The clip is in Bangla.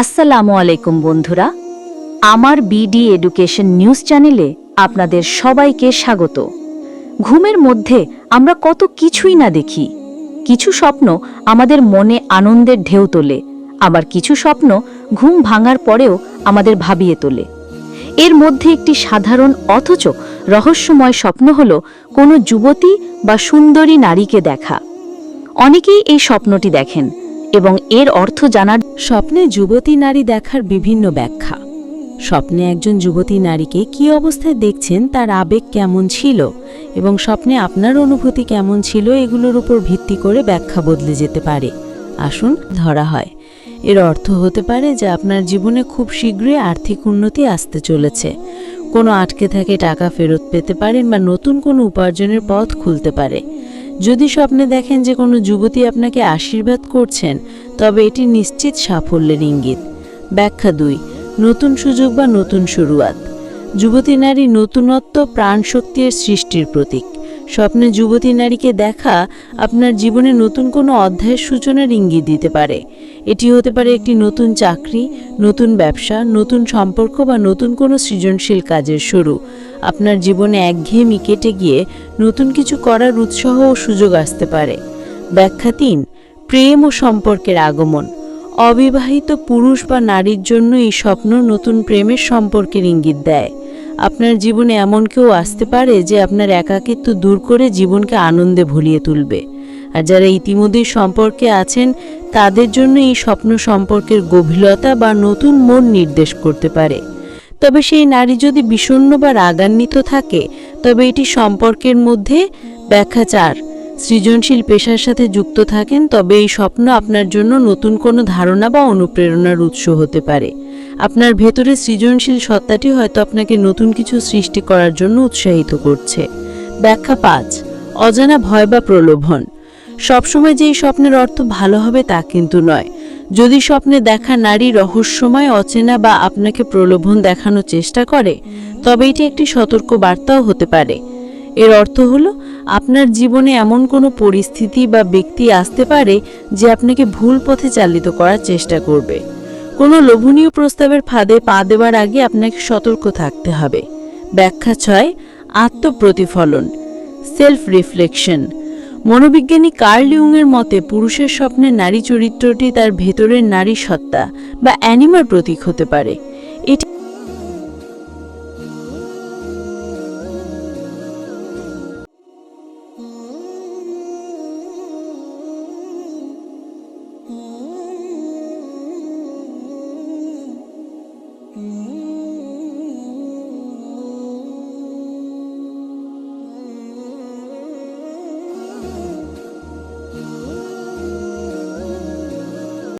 আসসালামু আলাইকুম বন্ধুরা। আমার বিডি এডুকেশন নিউজ চ্যানেলে আপনাদের সবাইকে স্বাগত। ঘুমের মধ্যে আমরা কত কিছুই না দেখি। কিছু স্বপ্ন আমাদের মনে আনন্দের ঢেউ তোলে, আবার কিছু স্বপ্ন ঘুম ভাঙার পরেও আমাদের ভাবিয়ে তোলে। এর মধ্যে একটি সাধারণ অথচ রহস্যময় স্বপ্ন হল কোনো যুবতী বা সুন্দরী নারীকে দেখা। অনেকেই এই স্বপ্নটি দেখেন এবং এর অর্থ জানার স্বপ্নে যুবতী নারী দেখার বিভিন্ন ব্যাখ্যা। স্বপ্নে একজন যুবতী নারীকে কী অবস্থায় দেখছেন, তার আবেগ কেমন ছিল এবং স্বপ্নে আপনার অনুভূতি কেমন ছিল, এগুলোর উপর ভিত্তি করে ব্যাখ্যা বদলে যেতে পারে। আসুন ধরা হয়। এর অর্থ হতে পারে যে আপনার জীবনে খুব শীঘ্রই আর্থিক উন্নতি আসতে চলেছে। কোনো আটকে থাকে টাকা ফেরত পেতে পারেন বা নতুন কোনো উপার্জনের পথ খুলতে পারে। যদি স্বপ্নে দেখেন যে কোনো যুবতী আপনাকে আশীর্বাদ করছেন তবে এটি নিশ্চিত সাফল্যের ইঙ্গিত। ব্যাখ্যা দুই, নতুন সুযোগ বা নতুন শুরুয়াত। যুবতী নারী নতুনত্ব প্রাণশক্তির সৃষ্টির প্রতীক। স্বপ্নে যুবতী নারীকে দেখা আপনার জীবনে নতুন কোনো অধ্যায়ের সূচনার ইঙ্গিত দিতে পারে। এটি হতে পারে একটি নতুন চাকরি, নতুন ব্যবসা, নতুন সম্পর্ক বা নতুন কোনো সৃজনশীল কাজের শুরু। আপনার জীবনে একঘেয়েমি কেটে গিয়ে নতুন কিছু করার উৎসাহ ও সুযোগ আসতে পারে। ব্যাখ্যা তিন প্রেম ও সম্পর্কের আগমন। অবিবাহিত পুরুষ বা নারীর জন্য এই স্বপ্ন নতুন প্রেমের সম্পর্কের ইঙ্গিত দেয়। আপনার জীবনে এমন কেউ আসতে পারে যে আপনার একাকিত্ব দূর করে জীবনকে আনন্দে ভুলিয়ে তুলবে। আর যারা ইতিমধ্যেই সম্পর্কে আছেন, তাদের জন্য এই স্বপ্ন সম্পর্কের গভীরতা বা নতুন মন নির্দেশ করতে পারে। তবে সেই নারী যদি বিষণ্ণ বা রাগান্বিত থাকে, তবে এটি সম্পর্কের মধ্যে ব্যাখ্যা চার সৃজনশীল পেশার সাথে যুক্ত থাকেন, তবে এই স্বপ্ন আপনার জন্য নতুন কোনো ধারণা বা অনুপ্রেরণার উৎস হতে পারে। আপনার ভেতরে সৃজনশীল সত্তাটি হয়তো আপনাকে নতুন কিছু সৃষ্টি করার জন্য উৎসাহিত করছে। ব্যাখ্যা পাঁচ, অজানা ভয় বা প্রলোভন। সবসময় যে এই স্বপ্নের অর্থ ভালো হবে তা কিন্তু নয়। যদি স্বপ্নে দেখা নারী রহস্যময়, অচেনা বা আপনাকে প্রলোভন দেখানোর চেষ্টা করে, তবে এটি একটি সতর্ক বার্তাও হতে পারে। এর অর্থ হলো, আপনার জীবনে এমন কোনো পরিস্থিতি বা ব্যক্তি আসতে পারে যে আপনাকে ভুল পথে চালিত করার চেষ্টা করবে। কোনো লোভনীয় প্রস্তাবের ফাঁদে পা দেওয়ার আগে আপনাকে সতর্ক থাকতে হবে। ব্যাখ্যা ছয়, আত্মপ্রতিফলন সেলফ রিফ্লেকশন মনোবিজ্ঞানী কার্ল ইউংয়ের মতে, পুরুষের স্বপ্নে নারী চরিত্রটি তার ভেতরের নারী সত্তা বা অ্যানিমার প্রতীক হতে পারে।